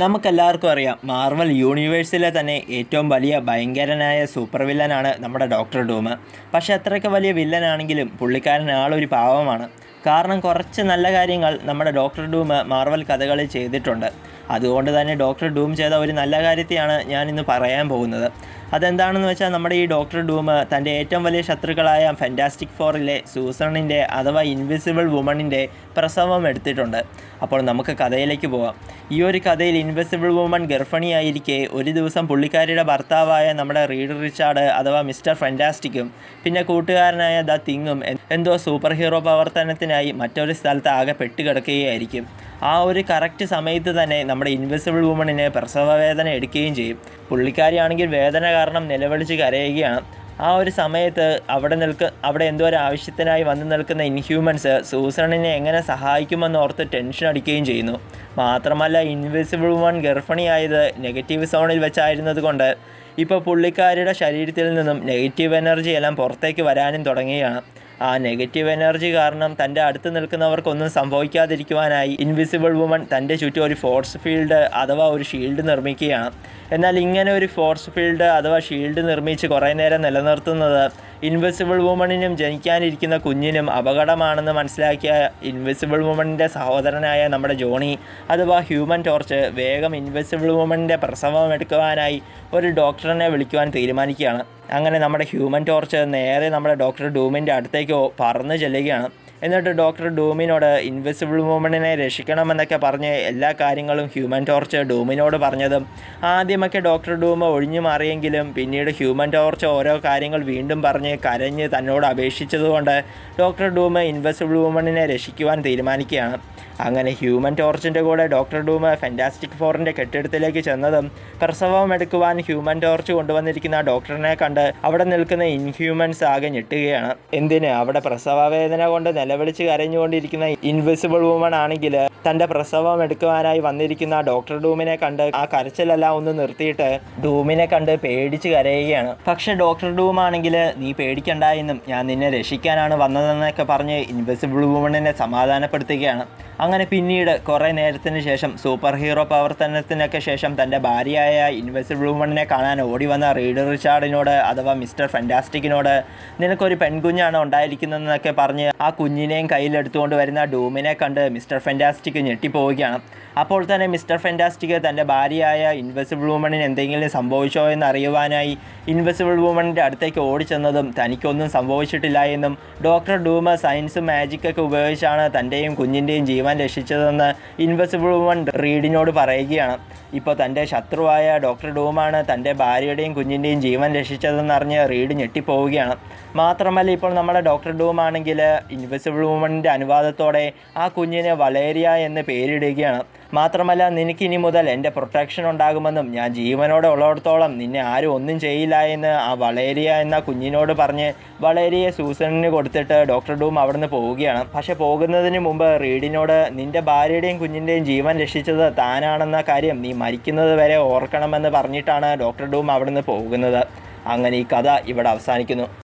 നമുക്കെല്ലാവർക്കും അറിയാം മാർവൽ യൂണിവേഴ്സിലെ തന്നെ ഏറ്റവും വലിയ ഭയങ്കരനായ സൂപ്പർ വില്ലനാണ് നമ്മുടെ ഡോക്ടർ ഡൂം പക്ഷേ അത്രയ്ക്ക് വലിയ വില്ലനാണെങ്കിലും പുള്ളിക്കാരൻ ആളൊരു പാവമാണ്. കാരണം കുറച്ച് നല്ല കാര്യങ്ങൾ നമ്മുടെ ഡോക്ടർ ഡൂം മാർവൽ കഥകളിൽ ചെയ്തിട്ടുണ്ട്. അതുകൊണ്ട് തന്നെ ഡോക്ടർ ഡൂം ചെയ്ത ഒരു നല്ല കാര്യത്തെയാണ് ഞാൻ ഇന്ന് പറയാൻ പോകുന്നത്. അതെന്താണെന്ന് വെച്ചാൽ നമ്മുടെ ഈ ഡോക്ടർ ഡൂം തന്റെ ഏറ്റവും വലിയ ശത്രുക്കളായ ഫാന്റാസ്റ്റിക് ഫോറിലെ സൂസണിന്റെ അഥവാ ഇൻവിസിബിൾ വുമണിന്റെ പ്രസവം എടുത്തിട്ടുണ്ട്. അപ്പോൾ നമുക്ക് കഥയിലേക്ക് പോവാം. ഈ ഒരു കഥയിൽ ഇൻവിസിബിൾ വുമൺ ഗർഭിണിയായിരിക്കെ ഒരു ദിവസം പുള്ളിക്കാരിയുടെ ഭർത്താവായ നമ്മുടെ റീഡ് റിച്ചാർഡ് അഥവാ മിസ്റ്റർ ഫാന്റാസ്റ്റിക്കും പിന്നെ കൂട്ടുകാരനായ ദ തിങ്ങും എന്തോ സൂപ്പർ ഹീറോ പ്രവർത്തനത്തിനായി മറ്റൊരു സ്ഥലത്ത് ആകെ പെട്ടുകിടക്കുകയായിരിക്കും. ആ ഒരു കറക്റ്റ് സമയത്ത് തന്നെ നമ്മുടെ ഇൻവിസിബിൾ വുമണിനെ പ്രസവ വേദന എടുക്കുകയും ചെയ്യും. പുള്ളിക്കാരിയാണെങ്കിൽ വേദന കാരണം നിലവിളിച്ച് കരയുകയാണ്. ആ ഒരു സമയത്ത് അവിടെ നിൽക്ക് അവിടെ എന്തോ ഒരു ആവശ്യത്തിനായി വന്നു നിൽക്കുന്ന ഇൻഹ്യൂമൻസ് സൂസണിനെ എങ്ങനെ സഹായിക്കുമെന്ന് ഓർത്ത് ടെൻഷൻ അടിക്കുകയും ചെയ്യുന്നു. മാത്രമല്ല ഇൻവിസിബിൾ വുമൺ ഗർഭിണിയായത് നെഗറ്റീവ് സോണിൽ വെച്ചായിരുന്നത് കൊണ്ട് ഇപ്പോൾ പുള്ളിക്കാരിയുടെ ശരീരത്തിൽ നിന്നും നെഗറ്റീവ് എനർജി എല്ലാം പുറത്തേക്ക് വരാനും തുടങ്ങിയാണ് ആ നെഗറ്റീവ് എനർജി കാരണം തന്റെ അടുത്ത് നിൽക്കുന്നവർക്കൊന്നും സംഭവിക്കാതിരിക്കുവാനായി ഇൻവിസിബിൾ വുമൺ തന്റെ ചുറ്റും ഒരു ഫോഴ്സ് ഫീൽഡ് അഥവാ ഒരു ഷീൽഡ് നിർമ്മിക്കുകയാണ്. എന്നാൽ ഇങ്ങനെ ഒരു ഫോഴ്സ് ഫീൽഡ് അഥവാ ഷീൽഡ് നിർമ്മിച്ച് കുറേ നേരം നിലനിർത്തുന്നത് ഇൻവിസിബിൾ വുമണിനും ജനിക്കാനിരിക്കുന്ന കുഞ്ഞിനും അപകടമാണെന്ന് മനസ്സിലാക്കിയ ഇൻവിസിബിൾ വുമണിന്റെ സഹോദരനായ നമ്മുടെ ജോണി അഥവാ ഹ്യൂമൻ ടോർച്ച് വേഗം ഇൻവിസിബിൾ വുമണിന്റെ പ്രസവം എടുക്കുവാനായി ഒരു ഡോക്ടറിനെ വിളിക്കുവാൻ തീരുമാനിക്കുകയാണ്. അങ്ങനെ നമ്മുടെ ഹ്യൂമൻ ടോർച്ച് നേരെ നമ്മുടെ ഡോക്ടർ ഡൂമിന്റെ അടുത്തേക്ക് പറന്ന് ചെല്ലുകയാണ്. എന്നിട്ട് ഡോക്ടർ ഡൂമിനോട് ഇൻവിസിബിൾ വുമണിനെ രക്ഷിക്കണമെന്നൊക്കെ പറഞ്ഞ് എല്ലാ കാര്യങ്ങളും ഹ്യൂമൻ ടോർച്ച് ഡൂമിനോട് പറഞ്ഞതും. ആദ്യമൊക്കെ ഡോക്ടർ ഡൂം ഒഴിഞ്ഞു മാറിയെങ്കിലും പിന്നീട് ഹ്യൂമൻ ടോർച്ച് ഓരോ കാര്യങ്ങൾ വീണ്ടും പറഞ്ഞ് കരഞ്ഞ് തന്നോട് അപേക്ഷിച്ചതുകൊണ്ട് ഡോക്ടർ ഡൂം ഇൻവിസിബിൾ വുമണിനെ രക്ഷിക്കുവാൻ തീരുമാനിക്കുകയാണ്. അങ്ങനെ ഹ്യൂമൻ ടോർച്ചിന്റെ കൂടെ ഡോക്ടർ ഡൂം ഫാന്റാസ്റ്റിക് ഫോറിന്റെ കെട്ടിടത്തിലേക്ക് ചെന്നതും പ്രസവം എടുക്കുവാൻ ഹ്യൂമൻ ടോർച്ച് കൊണ്ടുവന്നിരിക്കുന്ന ഡോക്ടറിനെ കണ്ട് അവിടെ നിൽക്കുന്ന ഇൻഹ്യൂമൻസ് ആകെ ഞെട്ടുകയാണ്. എന്തിന്? അവിടെ പ്രസവവേദന കൊണ്ട് നിലവിളിച്ച് കരഞ്ഞുകൊണ്ടിരിക്കുന്ന ഇൻവിസിബിൾ വുമൺ ആണെങ്കിൽ തന്റെ പ്രസവം എടുക്കുവാനായി വന്നിരിക്കുന്ന ഡോക്ടർ ഡൂമിനെ കണ്ട് ആ കരച്ചിലെല്ലാം ഒന്ന് നിർത്തിയിട്ട് ഡൂമിനെ കണ്ട് പേടിച്ച് കരയുകയാണ്. പക്ഷെ ഡോക്ടർ ഡൂം ആണെങ്കിൽ നീ പേടിക്കണ്ട എന്നും ഞാൻ നിന്നെ രക്ഷിക്കാനാണ് വന്നതെന്നൊക്കെ പറഞ്ഞ് ഇൻവിസിബിൾ വുമണിനെ സമാധാനപ്പെടുത്തുകയാണ്. അങ്ങനെ പിന്നീട് കുറേ നേരത്തിന് ശേഷം സൂപ്പർ ഹീറോ പ്രവർത്തനത്തിനൊക്കെ ശേഷം തന്റെ ഭാര്യയായ ഇൻവെസിബിൾ വുമണിനെ കാണാൻ ഓടി വന്ന റീഡ് റിച്ചാർഡിനോട് അഥവാ മിസ്റ്റർ ഫെന്റാസ്റ്റിക്കിനോട് നിനക്കൊരു പെൺകുഞ്ഞാണ് ഉണ്ടായിരിക്കുന്നതെന്നൊക്കെ പറഞ്ഞ് ആ കുഞ്ഞിനെയും കയ്യിലെടുത്തുകൊണ്ട് വരുന്ന ഡൂമിനെ കണ്ട് മിസ്റ്റർ ഫെന്റാസ്റ്റിക് ഞെട്ടിപ്പോവുകയാണ്. അപ്പോൾ തന്നെ മിസ്റ്റർ ഫെന്റാസ്റ്റിക് തന്റെ ഭാര്യയായ ഇൻവെസിബിൾ വുമണിന് എന്തെങ്കിലും സംഭവിച്ചോ എന്ന് അറിയുവാനായി ഇൻവെസിബിൾ വുമണിന്റെ അടുത്തേക്ക് ഓടിച്ചെന്നതും തനിക്കൊന്നും സംഭവിച്ചിട്ടില്ല എന്നും ഡോക്ടർ ഡൂമ സയൻസും മാജിക്കൊക്കെ ഉപയോഗിച്ചാണ് തന്റെയും കുഞ്ഞിന്റെയും ജീവൻ രക്ഷിച്ചതെന്ന് ഇൻവെസിബിൾ വുമൺ റീഡിനോട് പറയുകയാണ്. ഇപ്പോൾ തന്റെ ശത്രുവായ ഡോക്ടർ ഡൂമാണ് തന്റെ ഭാര്യയുടെയും കുഞ്ഞിന്റെയും ജീവൻ രക്ഷിച്ചതെന്നറിഞ്ഞ് റീഡ് ഞെട്ടിപ്പോവുകയാണ്. മാത്രമല്ല ഇപ്പോൾ നമ്മുടെ ഡോക്ടർ ഡൂം ആണെങ്കിൽ ഇൻവിസിബിൾ വുമണിന്റെ അനുവാദത്തോടെ ആ കുഞ്ഞിന് വലേരിയ എന്ന് പേരിടുകയാണ്. മാത്രമല്ല നിനക്കിനി മുതൽ എന്റെ പ്രൊട്ടക്ഷൻ ഉണ്ടാകുമെന്നും ഞാൻ ജീവനോടെ ഉള്ളിടത്തോളം നിന്നെ ആരും ഒന്നും ചെയ്യില്ല എന്ന് ആ വളേരിയ എന്ന കുഞ്ഞിനോട് പറഞ്ഞ് വളേരിയെ സൂസണിന് കൊടുത്തിട്ട് ഡോക്ടർ ഡൂം അവിടുന്ന് പോവുകയാണ്. പക്ഷെ പോകുന്നതിന് മുമ്പ് റീഡിനോട് നിന്റെ ഭാര്യയുടെയും കുഞ്ഞിന്റെയും ജീവൻ രക്ഷിച്ചത് താനാണെന്ന കാര്യം നീ മരിക്കുന്നത് വരെ ഓർക്കണമെന്ന് പറഞ്ഞിട്ടാണ് ഡോക്ടർ ഡൂം അവിടുന്ന് പോകുന്നത്. അങ്ങനെ ഈ കഥ ഇവിടെ അവസാനിക്കുന്നു.